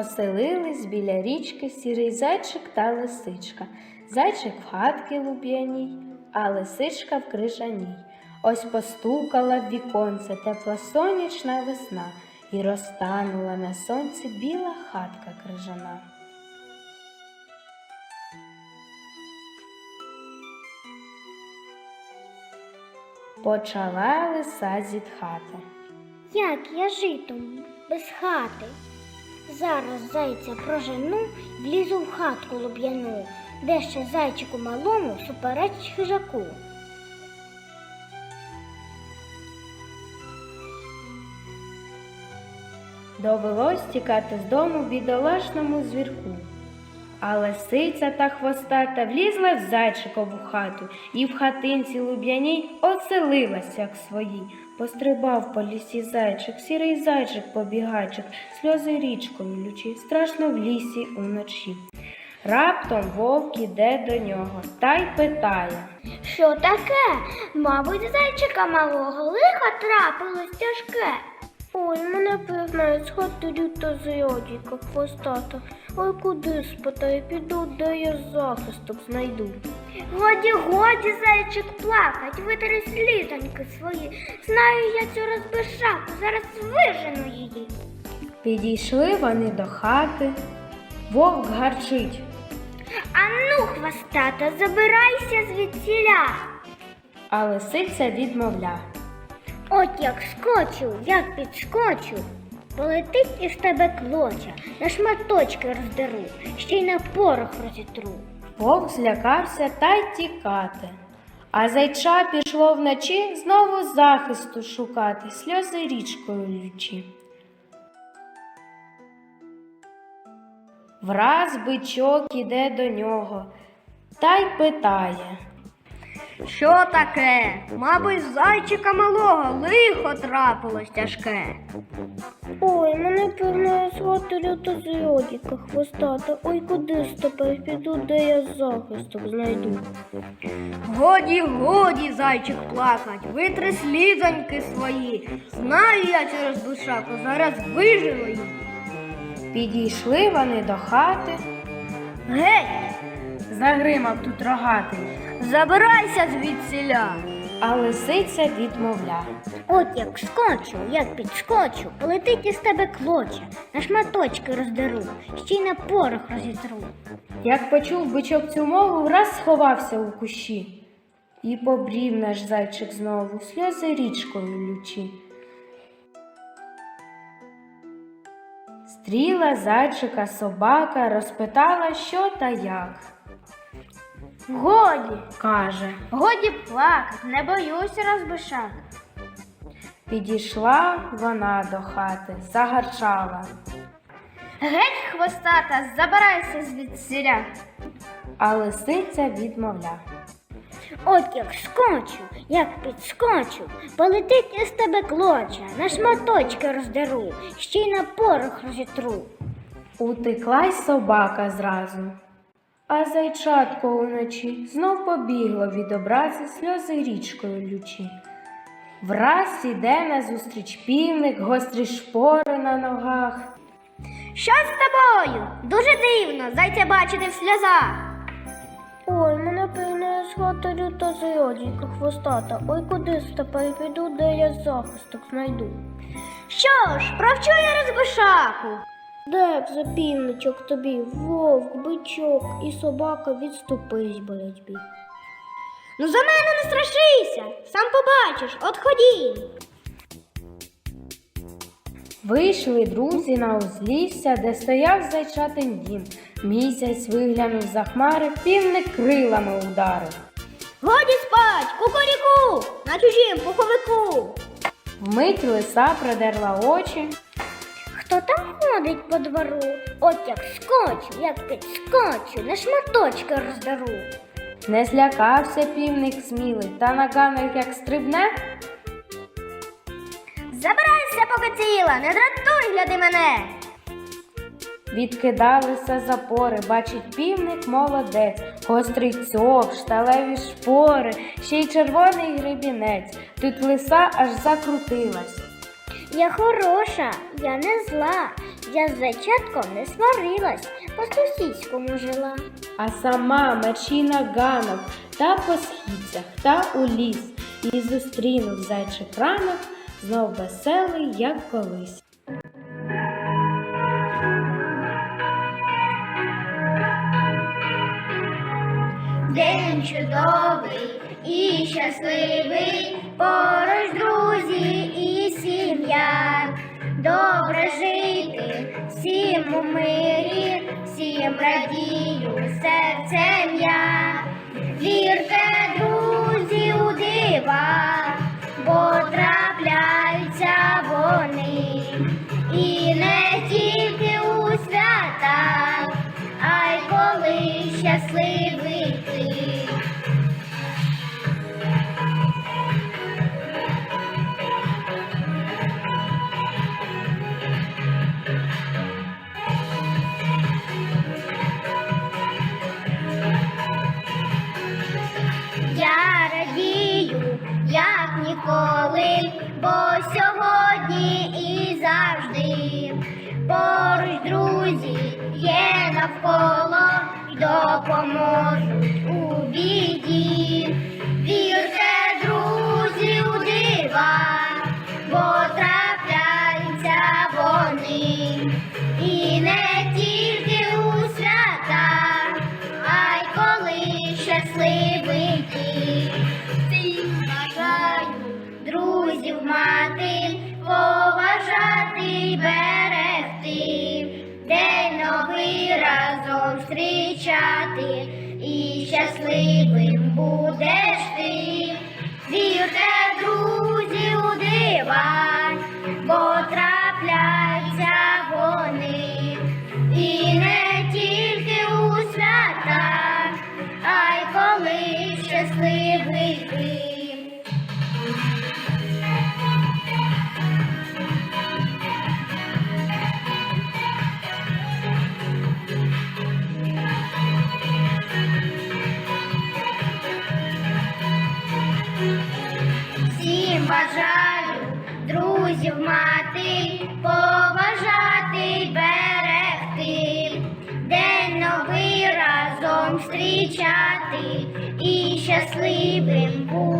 Оселились біля річки сірий зайчик та лисичка. Зайчик в хатки луб'яній, а лисичка в крижаній. Ось постукала в віконце тепла сонячна весна, і розтанула на сонці біла хатка крижана. Почала лиса зітхати. Як я житиму без хати? Зараз зайця прожену, влізу в хатку луб'яну, де ще зайчику малому супереч хижаку. Довелось тікати з дому бідолашному звірку. А лисиця та хвостата влізла в зайчикову хату і в хатинці луб'яній оселилась, як своїй. Пострибав по лісі зайчик, сірий зайчик побігайчик, сльози річкою лючі, страшно в лісі уночі. Раптом вовк іде до нього та й питає. Що таке? Мабуть, зайчика малого лихо трапилось тяжке. Ой, мене пізнає з хати люта зайодіка хвостата. Ой, куди спитаю, піду, де я захисток знайду. Годі, годі, зайчик плакать, витери слізоньки свої. Знаю я цю розбишаку, зараз вижену її. Підійшли вони до хати. Вовк гарчить. Ану, хвостата, забирайся звідсіля. А лисиця відмовля. От як скочу, як підскочу, полетить із тебе клоча, на шматочки роздеру, ще й на порох розітру. Вовк злякався та й тікати. А зайча пішло вночі знову захисту шукати, сльози річкою лючі. Враз бичок іде до нього та й питає. Що таке? Мабуть, зайчика малого лихо трапилось тяжке. Ой, мене певно звати люта зйодіка хвостата. Ой, куди ж тепер піду, де я захисток знайду. Годі, годі, зайчик плакать, витри слізоньки свої. Знаю я через душаку, зараз виживу її. Підійшли вони до хати, Геть, загримав тут рогатий, забирайся звідсіля. а лисиця відмовля. От як скочу, як підскочу, полетить із тебе клоча, на шматочки роздеру, ще й на порох розітру. Як почув бичок цю мову, враз сховався у кущі. І побрів наш зайчик знову, сльози річкою лючі. Стріла зайчика собака, розпитала, що та як. Годі, Каже, годі плакать, не боюся розбишак. підійшла вона до хати, загарчала, Геть, хвостата, забирайся звідсіля. а лисиця відмовля. От як скочу, як підскочу, полетить із тебе клоча, на шматочки роздеру, ще й на порох розітру. Утекла й собака зразу. А зайчатко уночі знов побігло від образи сльози річкою лючі. Враз іде назустріч півник, гострі шпори на ногах. Що з тобою? Дуже дивно, зайця бачити в сльозах. Ой, мене пильне згода люта зайодійка хвостата. Ой, куди ж тепер піду, де я захисток знайду. Що ж, провчу я розбишаку. Де б за півничок тобі вовк, бичок і собака відступись боротьбі. Ну за мене не страшися, сам побачиш, от ходім. Вийшли друзі на узлісся, де стояв зайчатин дім. Місяць виглянув за хмари, півник крилами ударив. Годі спать, кукуріку, на чужім пуховику. Вмить лиса продерла очі, Хто там ходить по двору? От як скочу, як підскочу, на шматочки роздару. не злякався півник смілий, та на ганок як стрибне, Забирайся, поки ціла, не дратуй, гляди мене. Відкидалися запори, бачить півник молодець, гострий цьох, шталеві шпори, ще й червоний гребінець. Тут лиса аж закрутилась. Я хороша, я не зла. Я з зайчатком не сварилась, по сусідському жила. А сама мерщій ганок та по східцях та у ліс, і зустрінув зайчик ранок, знов веселий, як колись. День чудовий і щасливий, поруч друзі і сім'я. Добре жити всім у мирі, всім радію серцем я. Вірте, друзі, друзі є навколо й допоможуть у біді. Вірте, друзі, у дива, бо трапляються вони. І не тільки у свята, а й коли щасливий ти. Бажаю друзів мати, поважати й зустрічати, і щасливим будеш ти. Вірте, зустрічати, і щасливим будеш ти. Вірте,